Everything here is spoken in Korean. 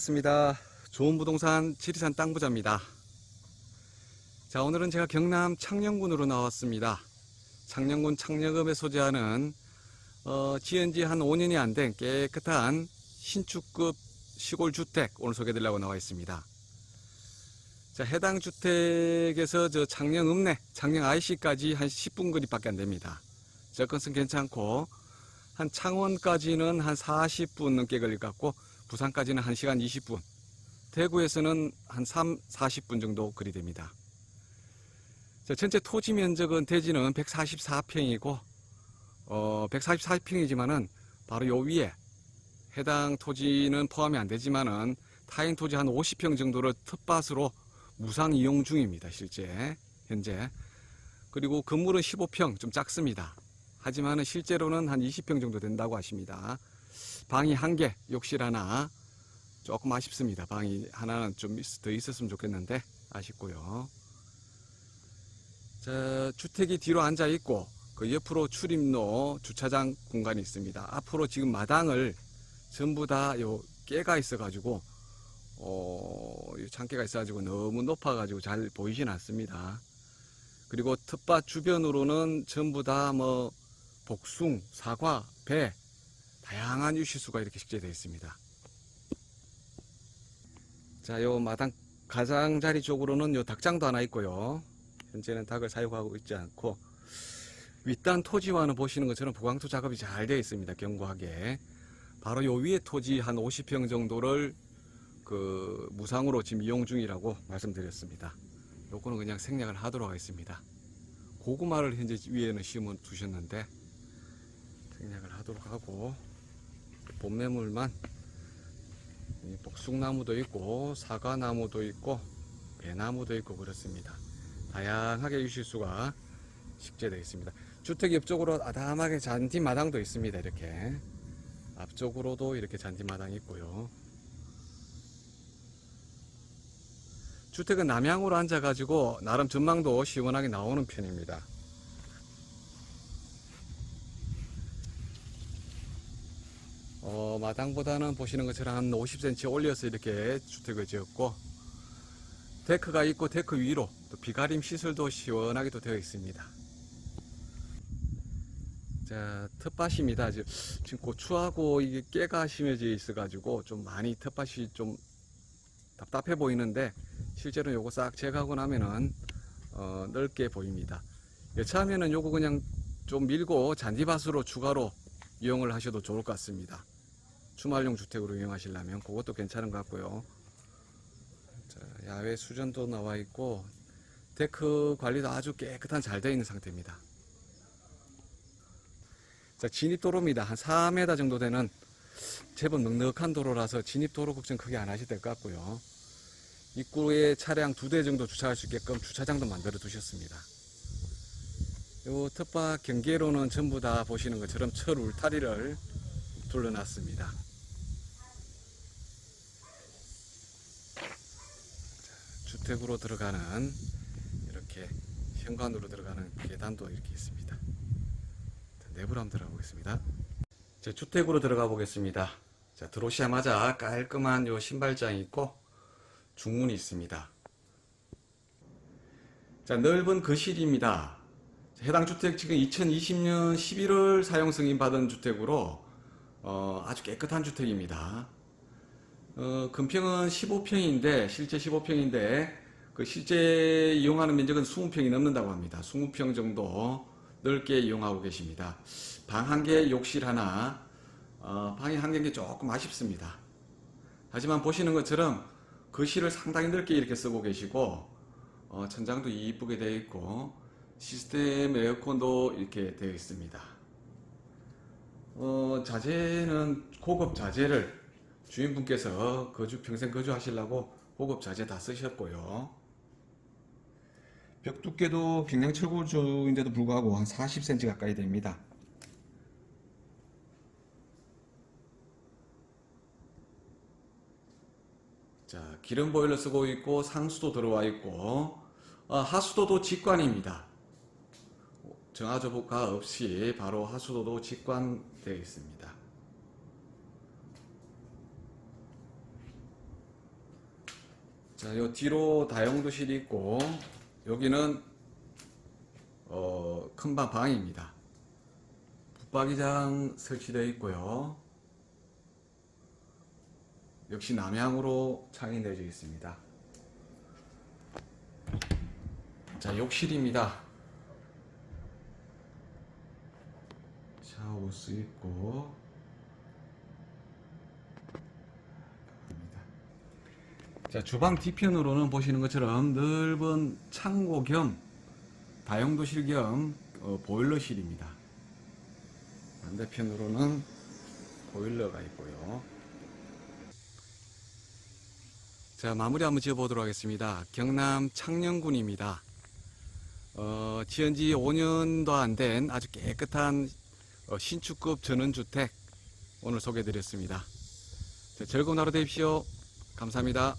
반갑습니다. 좋은 부동산 지리산 땅부자입니다. 자, 오늘은 제가 경남 창녕군으로 나왔습니다. 창녕군 창녕읍에 소재하는 어, 지은 지 한 5년이 안 된 깨끗한 신축급 시골 주택 오늘 소개드리려고 나와 있습니다. 자, 해당 주택에서 저 창녕 읍내, 창녕 IC까지 한 10분 거리밖에 안 됩니다. 접근성 괜찮고 한 창원까지는 한 40분 넘게 걸릴 것 같고 부산까지는 1시간 20분 대구에서는 한 3, 40분 정도 거리 됩니다. 자, 전체 토지 면적은 대지는 144평이고 어, 144평이지만은 바로 요 위에 해당 토지는 포함이 안 되지만은 타인 토지 한 50평 정도를 텃밭으로 무상 이용 중입니다. 실제 현재 그리고 건물은 15평 좀 작습니다. 하지만은 실제로는 한 20평 정도 된다고 하십니다. 방이 한 개, 욕실 하나. 조금 아쉽습니다. 방이 하나는 좀 더 있었으면 좋겠는데 아쉽고요. 자, 주택이 뒤로 앉아 있고 그 옆으로 출입로 주차장 공간이 있습니다. 앞으로 지금 마당을 전부 다 요 깨가 있어가지고 어, 이 창깨가 있어가지고 너무 높아가지고 잘 보이진 않습니다. 그리고 텃밭 주변으로는 전부 다 뭐 복숭, 사과, 배 다양한 유시수가 이렇게 식재되어 있습니다. 자, 요 마당 가장자리 쪽으로는 요 닭장도 하나 있고요. 현재는 닭을 사육하고 있지 않고 윗단 토지와는 보시는 것처럼 보강토 작업이 잘 되어 있습니다. 견고하게. 바로 요 위에 토지 한 50평 정도를 그 무상으로 지금 이용 중이라고 말씀드렸습니다. 요거는 그냥 생략을 하도록 하겠습니다. 고구마를 현재 위에는 심어 두셨는데 생략을 하도록 하고 봄매물만 이 복숭나무도 있고 사과나무도 있고 배나무도 있고 그렇습니다. 다양하게 유실수가 식재되어 있습니다. 주택 옆쪽으로 아담하게 잔디 마당도 있습니다. 이렇게 앞쪽으로도 이렇게 잔디 마당이 있고요. 주택은 남향으로 앉아가지고 나름 전망도 시원하게 나오는 편입니다. 어, 마당보다는 보시는 것처럼 한 50cm 올려서 이렇게 주택을 지었고 데크가 있고 데크 위로 또 비가림 시설도 시원하게 또 되어 있습니다. 자, 텃밭입니다. 지금 지금 고추하고 이게 깨가 심해져 있어가지고 좀 많이 텃밭이 좀 답답해 보이는데 실제로 요거 싹 제거하고 나면은 어, 넓게 보입니다. 여차하면은 요거 그냥 좀 밀고 잔디밭으로 추가로 이용을 하셔도 좋을 것 같습니다. 주말용 주택으로 이용하시려면 그것도 괜찮은 것 같고요. 자, 야외 수전도 나와 있고 데크 관리도 아주 깨끗한 잘 되어 있는 상태입니다. 자, 진입도로입니다. 한 4m 정도 되는 제법 넉넉한 도로라서 진입도로 걱정 크게 안 하셔도 될 것 같고요. 입구에 차량 두 대 정도 주차할 수 있게끔 주차장도 만들어 두셨습니다. 요 텃밭 경계로는 전부 다 보시는 것처럼 철 울타리를 둘러놨습니다. 주택으로 들어가는 이렇게 현관으로 들어가는 계단도 이렇게 있습니다. 자, 내부로 한번 들어가 보겠습니다. 자, 주택으로 들어가 보겠습니다. 자, 들어오시자마자 깔끔한 요 신발장이 있고 중문이 있습니다. 자, 넓은 거실입니다. 해당 주택 지금 2020년 11월 사용 승인 받은 주택으로 어, 아주 깨끗한 주택입니다. 어, 금평은 15평인데 실제 15평인데 그 실제 이용하는 면적은 20평이 넘는다고 합니다. 20평 정도 넓게 이용하고 계십니다. 방 한 개, 욕실 하나. 어, 방이 한 개인 게 조금 아쉽습니다. 하지만 보시는 것처럼 거실을 상당히 넓게 이렇게 쓰고 계시고 어, 천장도 이쁘게 되어 있고 시스템 에어컨도 이렇게 되어 있습니다. 어, 자재는 고급 자재를 주인분께서 거주 평생 거주하시려고 고급 자재 다 쓰셨고요. 벽 두께도 경량 철구조인데도 불구하고 한 40cm 가까이 됩니다. 자, 기름 보일러 쓰고 있고 상수도 들어와 있고 어, 하수도도 직관입니다. 정화조보가 없이 바로 하수도도 직관되어 있습니다. 자, 요 뒤로 다용도실이 있고 여기는 어, 큰방 방입니다. 붙박이장 설치되어 있고요. 역시 남향으로 창이 내져 있습니다. 자, 욕실입니다. 샤워부스 있고 갑니다. 자, 주방 뒤편으로는 보시는 것처럼 넓은 창고 겸 다용도실 겸 어, 보일러실입니다. 반대편으로는 보일러가 있고요. 자, 마무리 한번 지어보도록 하겠습니다. 경남 창녕군입니다. 어, 지은 지 5년도 안 된 아주 깨끗한 어, 신축급 전원주택 오늘 소개해 드렸습니다. 자, 즐거운 하루 되십시오. 감사합니다.